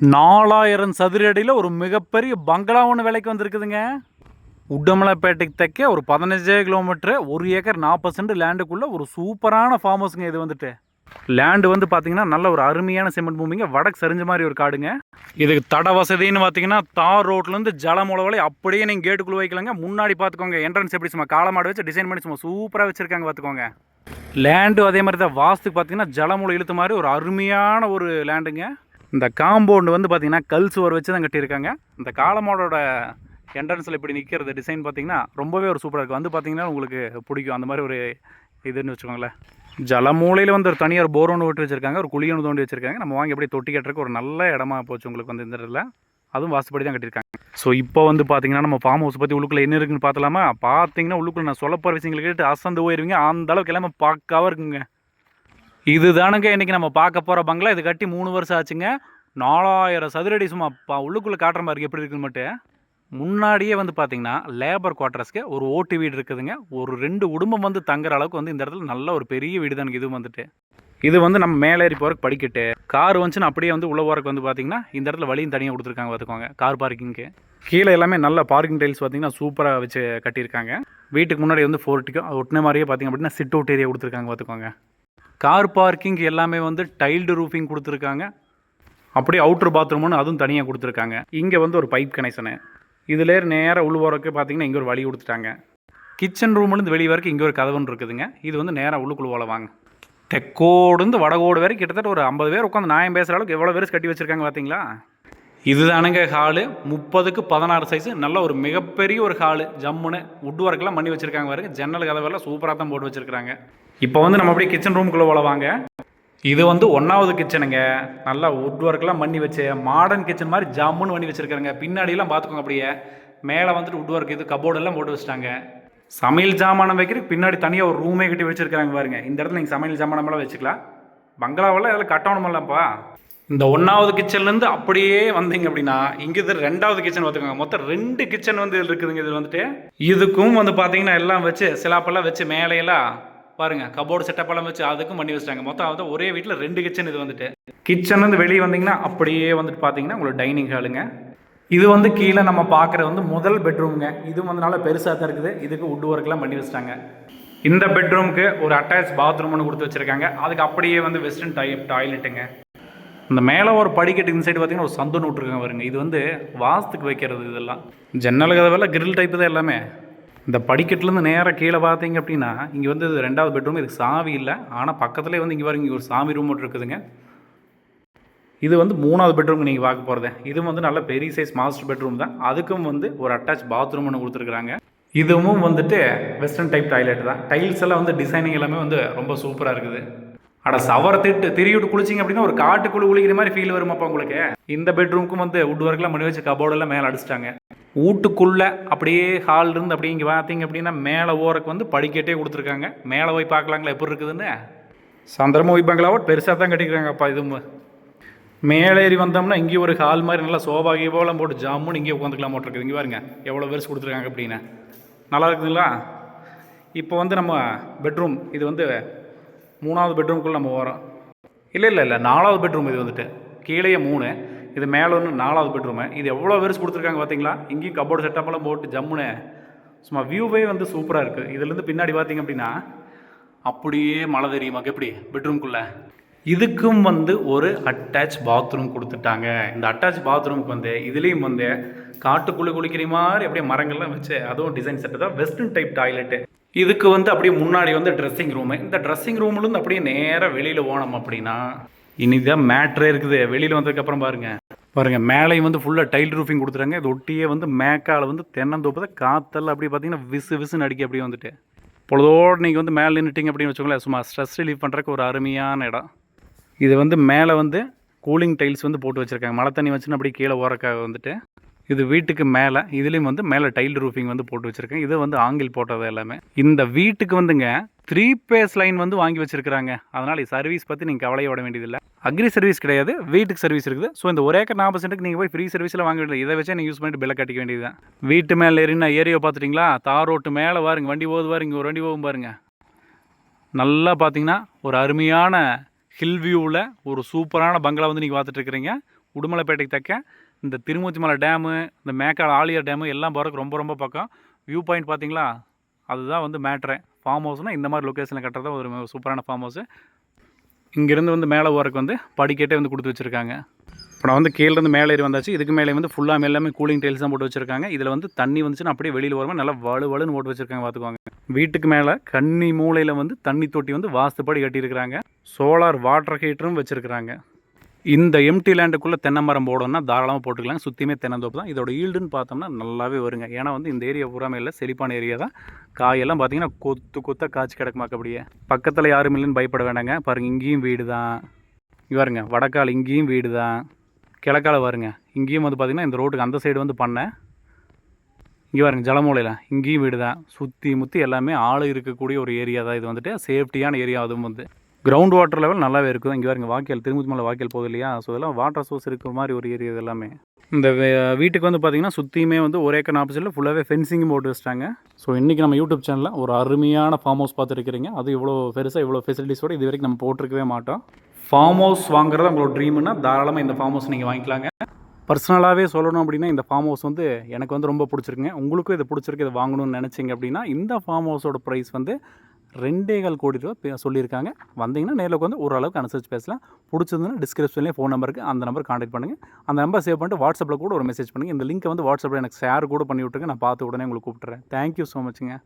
நாலாயிரம் சதுர அடியில் ஒரு மிகப்பெரிய பங்களா ஒன்று விலைக்கு வந்திருக்குதுங்க. உடமலைப்பேட்டைக்கு தைக்க ஒரு பதினஞ்சே கிலோமீட்டர் ஒரு ஏக்கர் நாற்பது சென்ட் லேண்டுக்குள்ளே ஒரு சூப்பரான ஃபார்ம் ஹவுஸுங்க இது வந்துட்டு. லேண்டு வந்து பார்த்தீங்கன்னா நல்ல ஒரு அருமையான சிமெண்ட் பூமிங்க வடக்கு சரிஞ்ச மாதிரி ஒரு காடுங்க. இதுக்கு தட வசதின்னு பார்த்தீங்கன்னா தார் ரோட்லேருந்து ஜலமுளவலை அப்படியே நீங்கள் கேட்டுக்குள்ளே வைக்கலாங்க. முன்னாடி பார்த்துக்கோங்க என்ட்ரன்ஸ் எப்படி சும்மா காலமாடு வச்சு டிசைன் பண்ணி சும்மா சூப்பராக வச்சுருக்காங்க பார்த்துக்கோங்க லேண்டு அதே மாதிரி தான் வாஸ்துக்கு பார்த்தீங்கன்னா ஜலமுளை இழுத்த மாதிரி ஒரு அருமையான ஒரு லேண்டுங்க இந்த காம்பவுண்டு வந்து பார்த்திங்கன்னா கல் சுவர் வச்சு தான் கட்டியிருக்காங்க. இந்த காலமோடோட என்ட்ரன்ஸில் இப்படி நிற்கிறது டிசைன் பார்த்திங்கன்னா ரொம்பவே ஒரு சூப்பராக இருக்குது வந்து பார்த்திங்கன்னா உங்களுக்கு பிடிக்கும். அந்த மாதிரி ஒரு இதுன்னு வச்சுக்கோங்களேன். ஜலமூலையில் வந்து ஒரு தனியார் போர் ஒன்று விட்டு வச்சுருக்காங்க. ஒரு குழி ஒன்று தோண்டி வச்சுருக்காங்க. நம்ம வாங்கி எப்படி தொட்டி கட்டுறக்கு ஒரு நல்ல இடமா போச்சு உங்களுக்கு வந்து இந்த இடத்துல. அதுவும் வாசுபடி தான் கட்டியிருக்காங்க. ஸோ இப்போ வந்து பார்த்தீங்கன்னா நம்ம ஃபார்ம் ஹவுஸ் பற்றி உள்ளுக்குள்ள என்ன இருக்குன்னு பார்த்தலாமா பார்த்தீங்கன்னா உள்ளுக்குள்ள நான் சொல்ல போகிற விஷயங்களை கேட்டு அசந்து போயிருவீங்க. அந்த அளவுக்கு எல்லாமே பார்க்காம இருக்குங்க. இதுதானுங்க இன்றைக்கி நம்ம பார்க்க போகிற பங்களா. இது கட்டி மூணு வருஷம் ஆச்சுங்க. நாலாயிரம் சதுரடி சும்மா பா உள்ளுக்குள்ளே காட்டுற மாதிரி எப்படி இருக்குன்னு மட்டும். முன்னாடியே வந்து பார்த்தீங்கன்னா லேபர் குவார்ட்டர்ஸ்க்கு ஒரு ஓட்டு வீடு இருக்குதுங்க. ஒரு ரெண்டு குடும்பம் வந்து தங்குற அளவுக்கு வந்து இந்த இடத்துல நல்ல ஒரு பெரிய வீடு தானுங்க. இது வந்துட்டு. இது வந்து நம்ம மேலேறி போகிறக்கு படிக்கட்டு. கார் வந்துச்சுன்னா அப்படியே வந்து உள்ள போகிறக்கு வந்து பார்த்தீங்கன்னா இந்த இடத்துல வழியும் தனியாக கொடுத்துருக்காங்க பார்த்துக்கோங்க கார் பார்க்கிங்க்கு கீழே எல்லாமே நல்ல பார்க்கிங் டைல்ஸ் பார்த்தீங்கன்னா சூப்பராக வச்சு கட்டியிருக்காங்க. வீட்டுக்கு முன்னாடி வந்து ஃபோர்ட்டிக்கும் ஒட்டின மாதிரியே பார்த்தீங்க அப்படின்னா சிட் அவுட் ஏரியா கொடுத்துருக்காங்க பார்த்துக்கோங்க கார் பார்க்கிங் எல்லாமே வந்து டைல்டு ரூஃபிங் கொடுத்துருக்காங்க. அப்படியே அவுட்ரு பாத்ரூம்னு அதுவும் தனியாக கொடுத்துருக்காங்க. இங்கே வந்து ஒரு பைப் கனெக்ஷனு இதிலே நேராக உள்ள போகிறக்கு பார்த்தீங்கன்னா இங்கே ஒரு வழி கொடுத்துட்டாங்க. கிச்சன் ரூம்லேருந்து வெளியே வரைக்கும் இங்கே ஒரு கதவுன்னு இருக்குதுங்க. இது வந்து நேராக உள்ளுக்குள்ள போல வாங்க. தெக்கோடு வடகோடு வரைக்கும் கிட்டத்தட்ட ஒரு ஐம்பது பேர் உட்காந்து நியாயம் பேசுகிற அளவுக்கு எவ்வளோ பேர் கட்டி வச்சுருக்காங்க பார்த்தீங்களா இதுதானுங்க ஹாலு. முப்பதுக்கு பதினாறு சைஸு நல்ல ஒரு மிகப்பெரிய ஒரு ஹாலு. ஜம்முன்னு வுட் ஒர்க்கெல்லாம் பண்ணி வச்சுருக்காங்க பாருங்க. ஜன்னல் கதவெல்லாம் சூப்பராக தான் போட்டு வச்சுருக்காங்க. இப்போ வந்து நம்ம அப்படியே கிச்சன் ரூமுக்குள்ளே உழவாங்க வாங்க. இது வந்து ஒன்றாவது கிச்சனுங்க நல்லா வுட் ஒர்க்லாம் பண்ணி வச்சு மாடர்ன் கிச்சன் மாதிரி ஜம்முன்னு பண்ணி வச்சுருக்காங்க பின்னாடியெல்லாம் பார்த்துக்கோங்க அப்படியே. மேலே வந்துட்டு உட் ஒர்க் இது கபோர்டு எல்லாம் போட்டு வச்சுட்டாங்க. சமையல் ஜாமானம் வைக்கிறதுக்கு பின்னாடி தனியாக ஒரு ரூமே கட்டி வச்சுருக்காங்க பாருங்க. இந்த இடத்துல நீங்கள் சமையல் ஜாமானமெல்லாம் வச்சுக்கலாம். பங்களாவெல்லாம் இதில் கட்டணுமில்லப்பா. இந்த ஒன்றாவது கிச்சன்லேருந்து அப்படியே வந்தீங்க அப்படின்னா இங்கே இது ரெண்டாவது கிச்சன் பார்த்துக்கோங்க. மொத்தம் ரெண்டு கிச்சன் வந்து இதில் இருக்குதுங்க இதில் வந்துட்டு. இதுக்கும் வந்து பார்த்தீங்கன்னா எல்லாம் வச்சு சிலாப்பெல்லாம் வச்சு மேலையெல்லாம் பாருங்க கபோர்டு செட்டப்பெல்லாம் வச்சு அதுக்கும் பண்ணி வச்சிட்டாங்க. மொத்தம் வந்து ஒரே வீட்டில் ரெண்டு கிச்சன் இது வந்துட்டு. கிச்சன் வந்து வெளியே வந்தீங்கன்னா அப்படியே வந்துட்டு பார்த்தீங்கன்னா உங்களுக்கு டைனிங் ஹாலுங்க இது வந்து கீழே நம்ம பார்க்குற வந்து முதல் பெட்ரூம்ங்க இது வந்து நல்லா பெருசாக தான் இருக்குது. இதுக்கு வுட் ஒர்க்லாம் பண்ணி வச்சிட்டாங்க. இந்த பெட்ரூமுக்கு ஒரு அட்டாச் பாத்ரூம்னு கொடுத்து வச்சுருக்காங்க. அதுக்கு அப்படியே வந்து வெஸ்டர்ன் டைப் டாய்லெட்டுங்க இந்த மேலே ஒரு படிக்கட்டு இந்த சைடு பார்த்தீங்கன்னா ஒரு சந்தோன்னு விட்ருக்காங்க பாருங்க. இது வந்து வாஸ்துக்கு வைக்கிறது இதெல்லாம். ஜன்னல் கதவெல்லாம் கிரில் டைப்பு தான் எல்லாமே. இந்த படிக்கட்டுலேருந்து நேராக கீழே பார்த்தீங்க அப்படின்னா இங்கே வந்து இது ரெண்டாவது பெட்ரூம் இதுக்கு சாவி இல்லை. ஆனால் பக்கத்துலேயே வந்து இங்கே பாருங்க இங்கே ஒரு சாமி ரூம் மட்டும் இருக்குதுங்க. இது வந்து மூணாவது பெட்ரூம் நீங்கள் பார்க்க போகிறது இது வந்து நல்ல பெரிய சைஸ் மாஸ்டர் பெட்ரூம் தான். அதுக்கும் வந்து ஒரு அட்டாச் பாத்ரூம் ஒன்று கொடுத்துருக்குறாங்க. இதுவும் வந்துட்டு வெஸ்டர்ன் டைப் டாய்லெட் தான். டைல்ஸ் எல்லாம் வந்து டிசைனிங் எல்லாமே வந்து ரொம்ப சூப்பராக இருக்குது. அட சவர திட்டு திரிவிட்டு குளிச்சிங்க அப்படின்னா ஒரு காட்டுக்குழு குளிக்கிற மாதிரி ஃபீல் வருமாப்பா உங்களுக்கு. இந்த பெட்ரூமுக்கும் வந்து உட் ஒர்க்லாம் பண்ணி வச்சு கபோர்டெல்லாம் மேலே அடிச்சிட்டாங்க. வீட்டுக்குள்ளே அப்படியே ஹால் இருந்து அப்படியே இங்கே பார்த்தீங்க அப்படின்னா மேலே ஓரக்கு வந்து படிக்கட்டே கொடுத்துருக்காங்க. மேலே போய் பார்க்கலாங்களா? எப்படி இருக்குதுன்னு? சந்திரமோ பங்களாவோ பெருசாக தான் கட்டிக்கிறாங்கப்பா இதுவும். மேலே ஏறி வந்தோம்னா இங்கே ஒரு ஹால் மாதிரி நல்லா சோபா கீபாவெல்லாம் போட்டு ஜாமுன்னு இங்கே உட்காந்துக்கலாம் போட்டிருக்குது இங்கே பாருங்க எவ்வளோ பெருசு கொடுத்துருக்காங்க அப்படின்னு. நல்லா இருக்குதுங்களா? இப்போ வந்து நம்ம பெட்ரூம் இது வந்து மூணாவது பெட்ரூம்குள்ளே நம்ம வரோம். இல்லை இல்லை இல்லை நாலாவது பெட்ரூம் இது வந்துட்டு. கீழேயே மூணு இது மேலே ஒன்று நாலாவது பெட்ரூமு. இது எவ்வளோ பேர்ஸ் கொடுத்துருக்காங்க பார்த்தீங்களா இங்கேயும் கபோர்டு செட்டப்பெல்லாம் போட்டு ஜம்முன்னு சும்மா வியூவே வந்து சூப்பராக இருக்குது இதுலேருந்து பின்னாடி பார்த்தீங்க அப்படின்னா அப்படியே மழை தெரியுமா? எப்படி? பெட்ரூம்குள்ளே. இதுக்கும் வந்து ஒரு அட்டாச் பாத்ரூம் கொடுத்துட்டாங்க. இந்த அட்டாச் பாத்ரூமுக்கு வந்து இதுலேயும் வந்து காட்டுக்குள்ளே குளிக்கிற மாதிரி அப்படியே மரங்கள்லாம் வச்சு அதுவும் டிசைன் செட்டு தான். வெஸ்டர்ன் டைப் டாய்லெட்டு இதுக்கு வந்து அப்படியே முன்னாடி வந்து ட்ரெஸ்ஸிங் ரூமு இந்த ட்ரெஸ்ஸிங் ரூம்லேருந்து அப்படியே நேராக வெளியில் போனோம் அப்படின்னா இனிதான் மேட்ரே இருக்குது. வெளியில் வந்ததுக்கப்புறம் பாருங்கள் பாருங்கள் மேலேயும் வந்து ஃபுல்லாக டைல் ரூஃபிங் கொடுத்துறாங்க இது ஒட்டியே வந்து மேக்கால் வந்து தென்னந்தோப்பு தான் காத்தெல்லாம் அப்படி பார்த்தீங்கன்னா விசு விசுன்னு அடிக்க அப்படியே வந்துட்டு. பொழுதோடு நீங்கள் வந்து மேலே நின்றுட்டிங்க அப்படின்னு வச்சுக்கோங்களேன் சும்மா ஸ்ட்ரெஸ் ரிலீஃப் பண்ணுறக்கு ஒரு அருமையான இடம். இது வந்து மேலே வந்து கூலிங் டைல்ஸ் வந்து போட்டு வச்சுருக்காங்க. மழை தண்ணி வச்சுன்னு அப்படியே கீழே ஓரக்காக வந்துட்டு. இது வீட்டுக்கு மேலே இதுலேயும் வந்து மேலே டைல் ரூஃபிங் வந்து போட்டு வச்சுருக்கேன். இது வந்து ஆங்கில் போட்டது எல்லாமே. இந்த வீட்டுக்கு வந்துங்க த்ரீ பேஸ் லைன் வந்து வாங்கி வச்சுருக்காங்க அதனால் சர்வீஸ் பற்றி நீங்கள் கவலையோட வேண்டியதில்லை. அக்ரி சர்வீஸ் கிடையாது வீட்டுக்கு சர்வீஸ் இருக்குது. ஸோ இந்த ஒரே ஏக்கர் நாற்பது சென்ட்டுக்கு நீங்கள் போய் ஃப்ரீ சர்வீஸில் வாங்க வேண்டியது இதை வச்சே நீங்கள் யூஸ் பண்ணிட்டு பில்லை கட்டிக்க வேண்டியது தான் வீட்டு மேலே ஏறினா ஏரியா பார்த்துட்டிங்களா தார் ரோட்டு மேலே வாருங்க வண்டி போகுது பாருங்க ஒரு வண்டி போகும் பாருங்க. நல்லா பார்த்தீங்கன்னா ஒரு அருமையான ஹில் வியூவில் ஒரு சூப்பரான பங்களா வந்து நீங்கள் பார்த்துட்டு இருக்கிறீங்க. உடுமலைப்பேட்டைக்கு தக்க இந்த திருமூர்த்திமலை டேமு இந்த மேக்கால் ஆலியார் டேமு எல்லாம் போகிறதுக்கு ரொம்ப ரொம்ப பக்கம். வியூ பாயிண்ட் பார்த்தீங்களா அதுதான் வந்து மேட்ரு ஃபார்ம் ஹவுஸ்னால் இந்த மாதிரி லொக்கேஷனில் கட்டுறது தான் ஒரு சூப்பரான ஃபார்ம் ஹவுஸு இங்கேருந்து வந்து மேலே போகிறதுக்கு வந்து படிக்கட்டே வந்து கொடுத்து வச்சுருக்காங்க. இப்போ நான் வந்து கீழேருந்து மேலே ஏறி வந்தாச்சு. இதுக்கு மேலே வந்து ஃபுல்லாக எல்லாமே கூலிங் டைல்ஸ் தான் போட்டு வச்சுருக்காங்க. இதில் வந்து தண்ணி வந்துச்சுன்னா அப்படியே வெளியில் வரும்போது நல்லா வலு வலுன்னு போட்டு வச்சுருக்காங்க பார்த்துக்கோங்க வீட்டுக்கு மேலே கன்னி மூலையில் வந்து தண்ணி தொட்டி வந்து வாஸ்துப்படி கட்டியிருக்கிறாங்க. சோலார் வாட்டர் ஹீட்டரும் வச்சுருக்கிறாங்க. இந்த எம்டி லேண்டுக்குள்ளே தென்னை மரம் போடணும்னா தாராளமாக போட்டுக்கலாம். சுற்றியுமே தென்னந்தோப்பு தான். இதோட ஈல்டுன்னு பார்த்தோம்னா நல்லாவே வருங்க. ஏன்னா வந்து இந்த ஏரியா பூராமே இல்லை செழிப்பான ஏரியா தான். காயெல்லாம் பார்த்தீங்கன்னா கொத்து கொத்தாக காய்ச்சி கிடக்குமாக்க அப்படியே. பக்கத்தில் யாரும் இல்லைன்னு பயப்பட வேண்டாங்க. பாருங்கள் இங்கேயும் வீடு தான். இங்க பாருங்க வடக்கால் இங்கேயும் வீடு தான். கிழக்கால வருங்க இங்கேயும் வந்து பார்த்திங்கன்னா இந்த ரோட்டுக்கு அந்த சைடு வந்து பண்ணேன் இங்கே பாருங்க ஜலமூலையில் இங்கேயும் வீடு தான். சுற்றி முற்றி எல்லாமே ஆள் இருக்கக்கூடிய ஒரு ஏரியா தான் இது வந்துட்டு. சேஃப்டியான ஏரியா அதுவும் வந்து. கிரவுண்ட் வாட்டர் லெவல் நல்லாவே இருக்கும். இங்கே பாருங்க வாக்கியல் திருமூர்த்தி மலை வாக்கியல் போகுது இல்லையா? ஸோ இதெல்லாம் வாட்டர் சோர்ஸ் இருக்கிற மாதிரி ஒரு ஏரியா இது எல்லாமே. இந்த வீட்டுக்கு வந்து பார்த்தீங்கன்னா சுற்றியுமே வந்து ஒரே ஏக்கர் ஆப்போசிட்டில் ஃபுல்லாகவே ஃபென்சிங்கும் போட்டு வச்சிட்டாங்க. ஸோ இன்றைக்கி நம்ம யூடியூப் சேனலில் ஒரு அருமையான ஃபார்ம் ஹவுஸ் பார்த்துருக்கிறீங்க. அது இவ்வளோ பெருசாக இவ்வளோ ஃபெசிலிட்டிஸோடு இது வரைக்கும் நம்ம போட்டிருக்கவே மாட்டோம். ஃபார்ம் ஹவுஸ் வாங்குறது உங்களோட ட்ரீம்னா தாராளமாக இந்த ஃபார்ம் ஹவுஸ் நீங்கள் வாங்கிக்கலாங்க. பர்சனலாகவே சொல்லணும் அப்படின்னா இந்த ஃபார்ம் ஹவுஸ் வந்து எனக்கு வந்து ரொம்ப பிடிச்சிருக்குங்க. உங்களுக்கும் இது பிடிச்சிருக்கு இதை வாங்கணும்னு நினச்சிங்க அப்படின்னா இந்த ஃபார்ம் ஹவுஸோட ப்ரைஸ் வந்து ரெண்டே கால் கோடி ரூபா பே- சொல்லியிருக்காங்க. வந்தீங்கன்னா நேரில் வந்து ஓரளவுக்கு அனுசரிச்சு பேசலாம். பிடிச்சிருந்ததுன்னா டிஸ்கிரிப்ஷன்லேயே ஃபோன் நம்பருக்கு அந்த நம்பர் காண்டாக்ட் பண்ணுங்கள் அந்த நம்பர் சேவ் பண்ணிட்டு வாட்ஸ்அப்பில் கூட ஒரு மெசேஜ் பண்ணுங்கள் இந்த லிங்க்கை வந்து வாட்ஸ்அப்பில் எனக்கு ஷேர் கூட பண்ணி விட்டுருங்க. நான் பார்த்து உடனே உங்களுக்கு கூப்பிட்றேன் தேங்க்யூ ஸோ மச்சுங்க